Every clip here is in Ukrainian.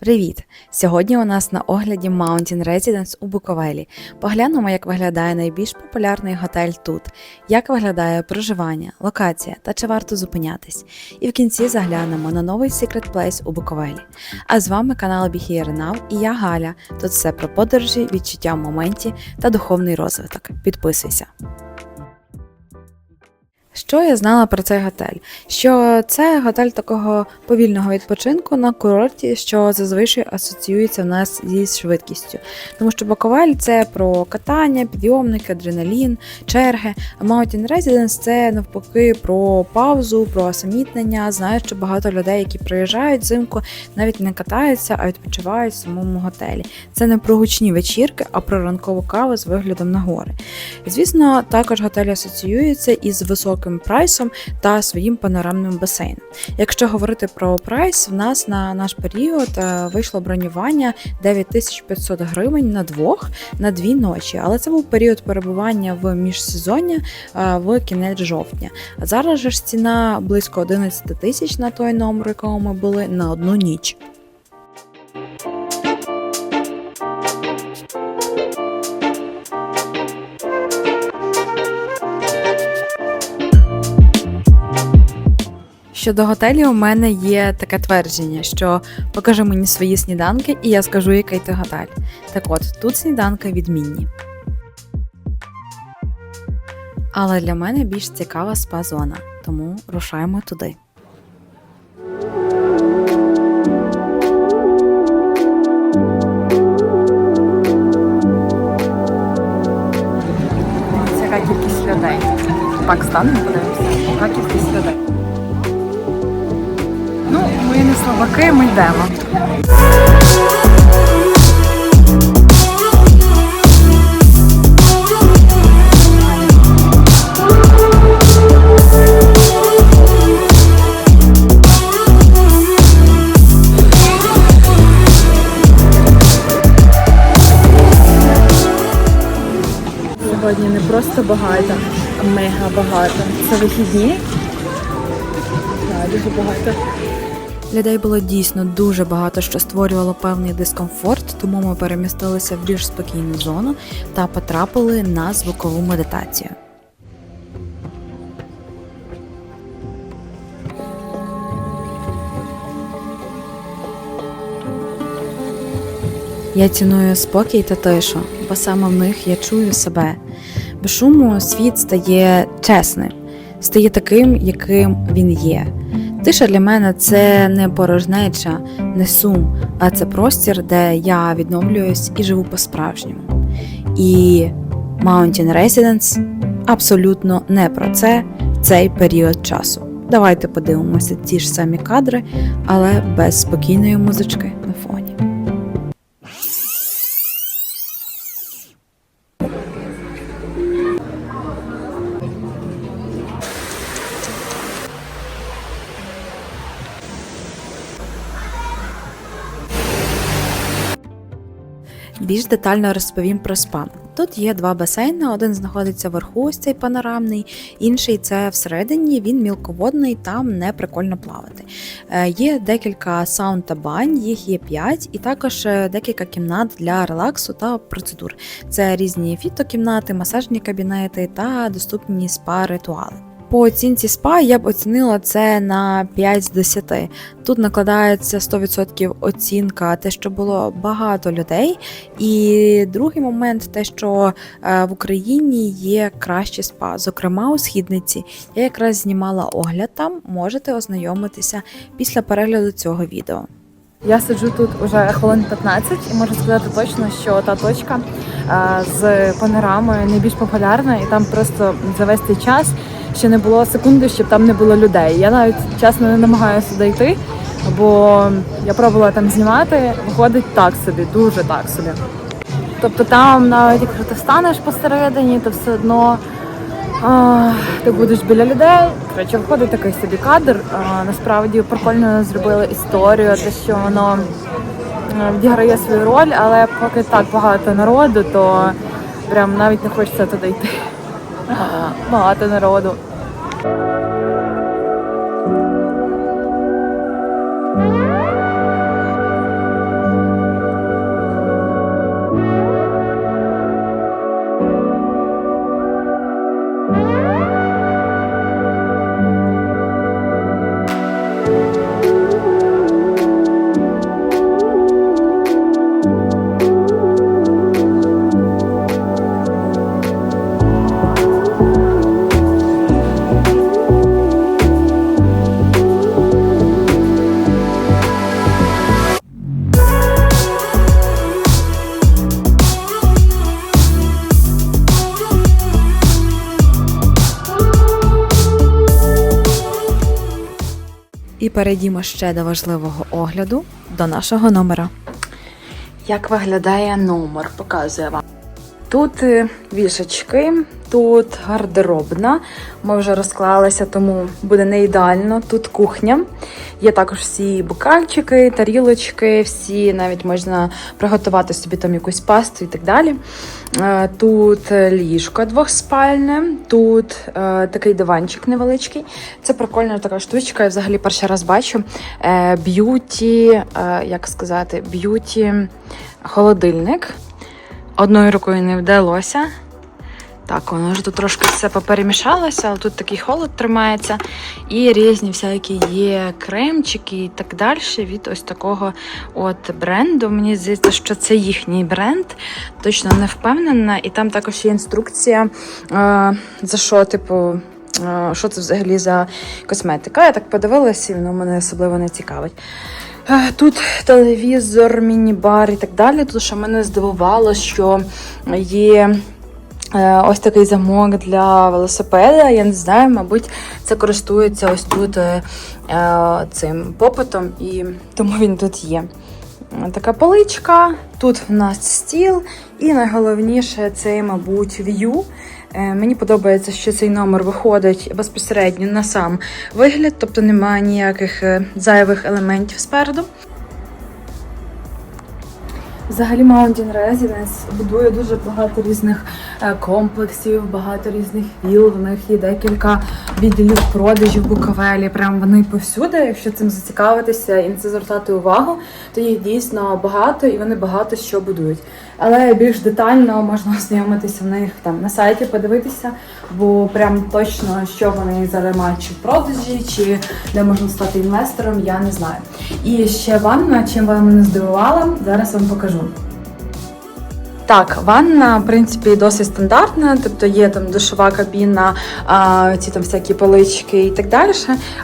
Привіт! Сьогодні у нас на огляді Mountain Residence у Буковелі. Поглянемо, як виглядає найбільш популярний готель тут, як виглядає проживання, локація та чи варто зупинятись. І в кінці заглянемо на новий Secret Place у Буковелі. А з вами канал Be Here Now і я Галя. Тут все про подорожі, відчуття в моменті та духовний розвиток. Підписуйся! Що я знала про цей готель? Що це готель такого повільного відпочинку на курорті, що зазвичай асоціюється в нас зі швидкістю. Тому що Буковель це про катання, підйомники, адреналін, черги. А Mountain Residence це навпаки про паузу, про осамітнення. Знаю, що багато людей, які приїжджають взимку, навіть не катаються, а відпочивають в самому готелі. Це не про гучні вечірки, а про ранкову каву з виглядом на гори. Звісно, також готель асоціюється із високим прайсом та своїм панорамним басейном. Якщо говорити про прайс, в нас на наш період е, вийшло бронювання 9500 гривень на двох на дві ночі, але це був період перебування в міжсезоння е, в кінець жовтня. Зараз же ж ціна близько 11 тисяч на той номер, якому ми були на одну ніч. Щодо готелів, у мене є таке твердження, що покажи мені свої сніданки, і я скажу, який ти готель. Так от, тут сніданки відмінні. Але для мене більш цікава спа-зона, тому рушаємо туди. Це кількість людей. Так, станемо подивимося. Яка кількість людей. Ну, ми не слабаки, ми йдемо. Сьогодні не просто багато, а мега багато. Це вихідні. Так, дуже багато. Людей було дійсно дуже багато, що створювало певний дискомфорт, тому ми перемістилися в більш спокійну зону та потрапили на звукову медитацію. Я ціную спокій та тишу, бо саме в них я чую себе. Без шуму світ стає чесним, стає таким, яким він є. Тиша для мене це не порожнеча, не сум, а це простір, де я відновлююсь і живу по-справжньому. І Mountain Residence абсолютно не про це в цей період часу. Давайте подивимося ті ж самі кадри, але без спокійної музички на фоні. Більш детально розповім про спа. Тут є два басейни, один знаходиться вверху, ось цей панорамний, інший це всередині, він мілководний, там не прикольно плавати. Е, Є декілька саунд та бань, їх є 5, і також е, декілька кімнат для релаксу та процедур. Це різні фітокімнати, масажні кабінети та доступні спа-ритуали. По оцінці спа я б оцінила це на 5 з 10. Тут накладається 100% оцінка, те, що було багато людей. І другий момент, те, що е, в Україні є кращі спа, зокрема у східниці. Я якраз знімала огляд там, можете ознайомитися після перегляду цього відео. Я сиджу тут уже хвилин 15 і можу сказати точно, що та точка е, з панорамою найбільш популярна, і там просто за весь цей час ще не було секунди, щоб там не було людей. Я навіть чесно не намагаюся туди йти, бо я пробувала там знімати, виходить так собі, дуже так собі. Тобто там навіть якщо ти станеш посередині, то все одно а, ти будеш біля людей. Коротше, виходить такий собі кадр. А, насправді прикольно зробили історію, те, що воно відіграє свою роль, але поки так багато народу, то прям навіть не хочеться туди йти. А, Багато народу. І перейдімо ще до важливого огляду до нашого номера. Як виглядає номер? показує вам. Тут е, вішачки, тут гардеробна. Ми вже розклалися, тому буде не ідеально. Тут кухня. Є також всі бокальчики, тарілочки, всі навіть можна приготувати собі там якусь пасту і так далі. Е, Тут е, ліжко двохспальне, тут такий диванчик невеличкий. Це прикольна така штучка. Я взагалі перший раз бачу. Б'юті, як сказати, б'юті холодильник. Одною рукою не вдалося. Так, воно вже тут трошки все поперемішалося, але тут такий холод тримається. І різні всякі є кремчики і так далі від ось такого от бренду. Мені здається, що це їхній бренд. Точно не впевнена. І там також є інструкція, е, за що, типу, е, що це взагалі за косметика. Я так подивилася, і воно мене особливо не цікавить. Е, Тут телевізор, міні-бар і так далі. Тому що мене здивувало, що є е, ось такий замок для велосипеда. Я не знаю, мабуть, це користується ось тут е, цим попитом, і тому він тут є. Така поличка, тут в нас стіл, і найголовніше це, мабуть, в'ю. Е, Мені подобається, що цей номер виходить безпосередньо на сам вигляд, тобто немає ніяких е, зайвих елементів спереду. Взагалі Mountain Residence будує дуже багато різних е, комплексів, багато різних віл. В них є декілька відділів продажів Буковелі. Прям вони повсюди. Якщо цим зацікавитися і на це звертати увагу, то їх дійсно багато і вони багато що будують. Але більш детально можна ознайомитися в них там на сайті, подивитися, бо прям точно що вони зараз мають чи в продажі, чи де можна стати інвестором, я не знаю. І ще ванна, чим вона мене здивувала, зараз вам покажу. Так, ванна, в принципі, досить стандартна, тобто є там душова кабіна, ці там всякі полички і так далі.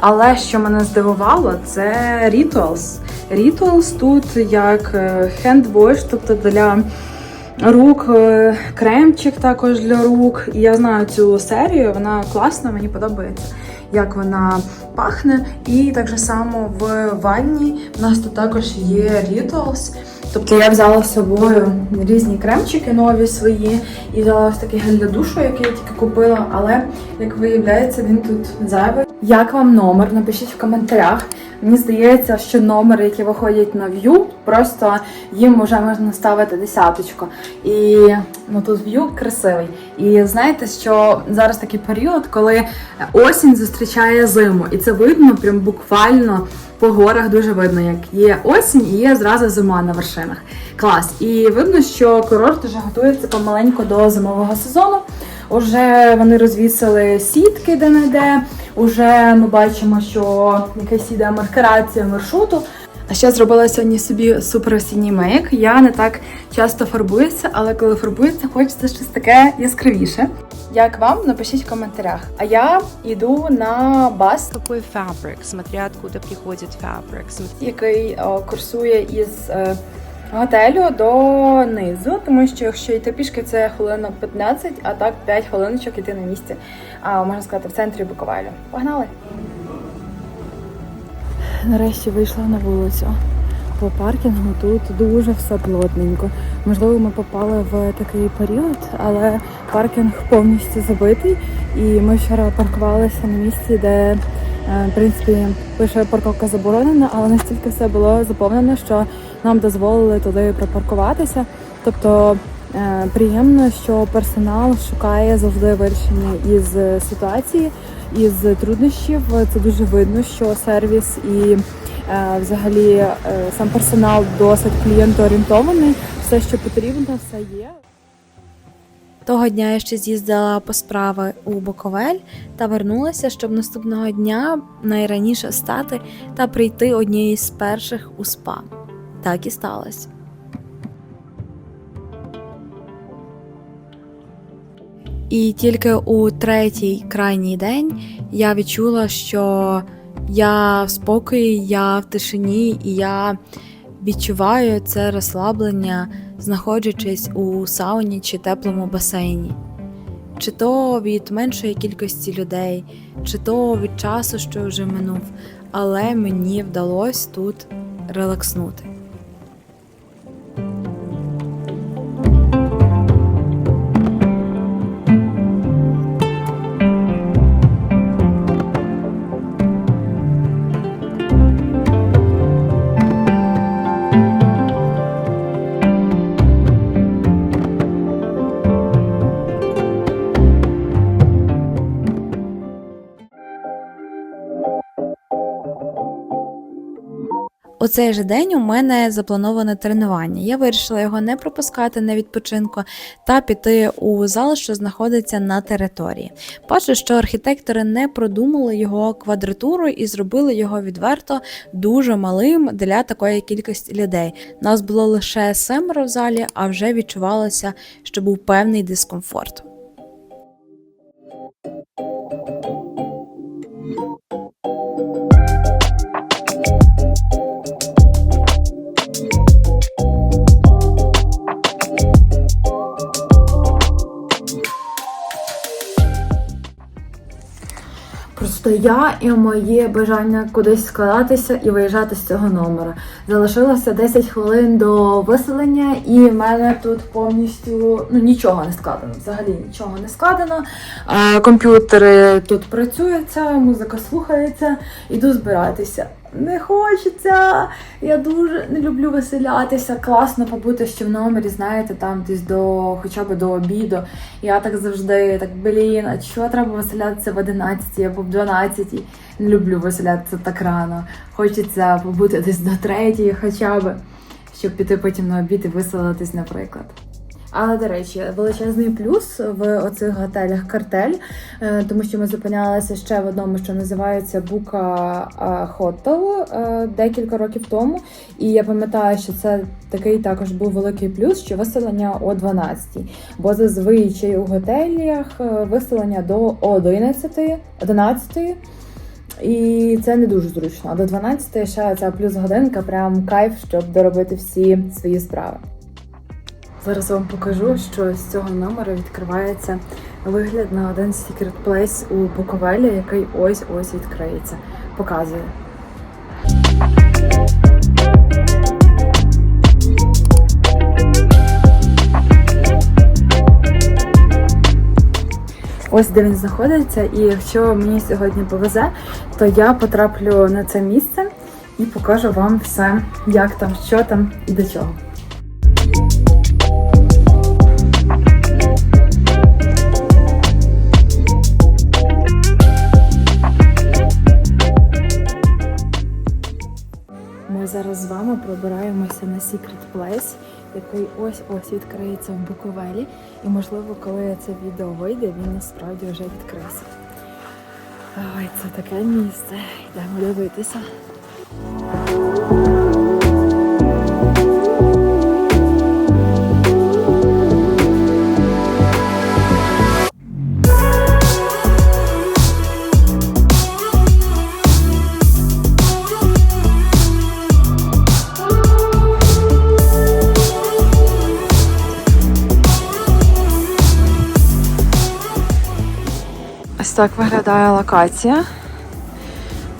Але що мене здивувало, це Rituals. Rituals тут як е, хендвош, тобто для рук, е, кремчик також для рук. І я знаю цю серію, вона класна, мені подобається, як вона пахне. І так само в ванні в нас тут також є Rituals. Тобто я взяла з собою різні кремчики нові свої і взяла ось такий гель для душу, який я тільки купила, але як виявляється, він тут зайвий. Як вам номер? Напишіть в коментарях. Мені здається, що номери, які виходять на в'ю, просто їм вже можна ставити десяточку. І ну тут в'ю красивий. І знаєте, що зараз такий період, коли осінь зустрічає зиму, і це видно прям буквально по горах дуже видно, як є осінь і є зразу зима на вершинах. Клас. І видно, що курорт вже готується помаленьку до зимового сезону. Уже вони розвісили сітки де не де. Уже ми бачимо, що якась іде маркерація маршруту. А ще зробила сьогодні собі супер осінній мейк. Я не так часто фарбуюся, але коли фарбуюся, хочеться щось таке яскравіше. Як вам? Напишіть в коментарях. А я йду на бас, Какой фабрик, смотря откуда приходит фабрик. Який о, курсує із е, готелю до низу, тому що якщо йти пішки, це хвилинок 15, а так 5 хвилиночок йти на місці, а можна сказати, в центрі Буковелю. Погнали! Нарешті вийшла на вулицю. По паркінгу тут дуже все плотненько. Можливо, ми попали в такий період, але паркінг повністю забитий. І ми вчора паркувалися на місці, де е, в принципі пише парковка заборонена, але настільки все було заповнено, що нам дозволили туди припаркуватися. Тобто е, приємно, що персонал шукає завжди вирішення із ситуації, із труднощів. Це дуже видно, що сервіс і е, взагалі е, сам персонал досить клієнтоорієнтований. Все, що потрібно, все є. Того дня я ще з'їздила по справи у Буковель та вернулася, щоб наступного дня найраніше стати та прийти однією з перших у спа. Так і сталося. І тільки у третій крайній день я відчула, що я в спокої, я в тишині, і я відчуваю це розслаблення, знаходячись у сауні чи теплому басейні. чи то від меншої кількості людей, чи то від часу, що вже минув, але мені вдалося тут релакснути. У цей же день у мене заплановане тренування. Я вирішила його не пропускати на відпочинку та піти у зал, що знаходиться на території. Бачу, що архітектори не продумали його квадратуру і зробили його відверто дуже малим для такої кількості людей. Нас було лише семеро в залі, а вже відчувалося, що був певний дискомфорт. Просто я і моє бажання кудись складатися і виїжджати з цього номера. Залишилося 10 хвилин до виселення, і в мене тут повністю ну нічого не складено. Взагалі нічого не складено. Комп'ютери тут працюються, музика слухається, іду збиратися. Не хочеться. Я дуже не люблю веселятися. Класно побути ще в номері, знаєте, там десь до хоча б до обіду. Я так завжди так, блін, а що треба веселятися в 11 або в 12? Не люблю веселятися так рано. Хочеться побути десь до 3 хоча б, щоб піти потім на обід і веселитись, наприклад. Але, до речі, величезний плюс в оцих готелях картель, е, тому що ми зупинялися ще в одному, що називається Бука Хотел декілька років тому. І я пам'ятаю, що це такий також був великий плюс, що виселення о 12. Бо зазвичай у готелях е, виселення до 11, 11. І це не дуже зручно. А до 12 ще ця плюс годинка, прям кайф, щоб доробити всі свої справи. Зараз вам покажу, що з цього номера відкривається вигляд на один Secret Place у Буковелі, який ось ось відкриється. Показую. Ось де він знаходиться, і якщо мені сьогодні повезе, то я потраплю на це місце і покажу вам все, як там, що там і до чого. Вами пробираємося на Secret Place, який ось-ось відкриється в Буковелі. І, можливо, коли це відео вийде, він насправді вже відкрився. Ой, це таке місце. Йдемо дивитися. Ось так виглядає локація.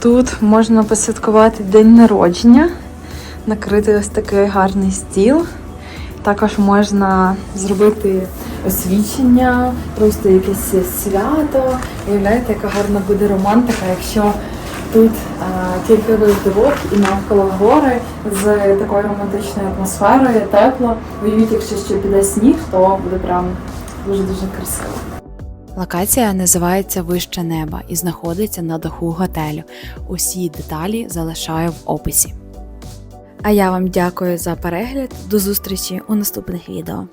Тут можна посвяткувати день народження, накрити ось такий гарний стіл. Також можна зробити освічення, просто якесь свято. Уявляєте, яка гарна буде романтика, якщо тут а, тільки ви вдвох і навколо гори з такою романтичною атмосферою, тепло. Уявіть, якщо ще піде сніг, то буде прям дуже-дуже красиво. Локація називається Вище неба і знаходиться на даху готелю. Усі деталі залишаю в описі. А я вам дякую за перегляд. До зустрічі у наступних відео.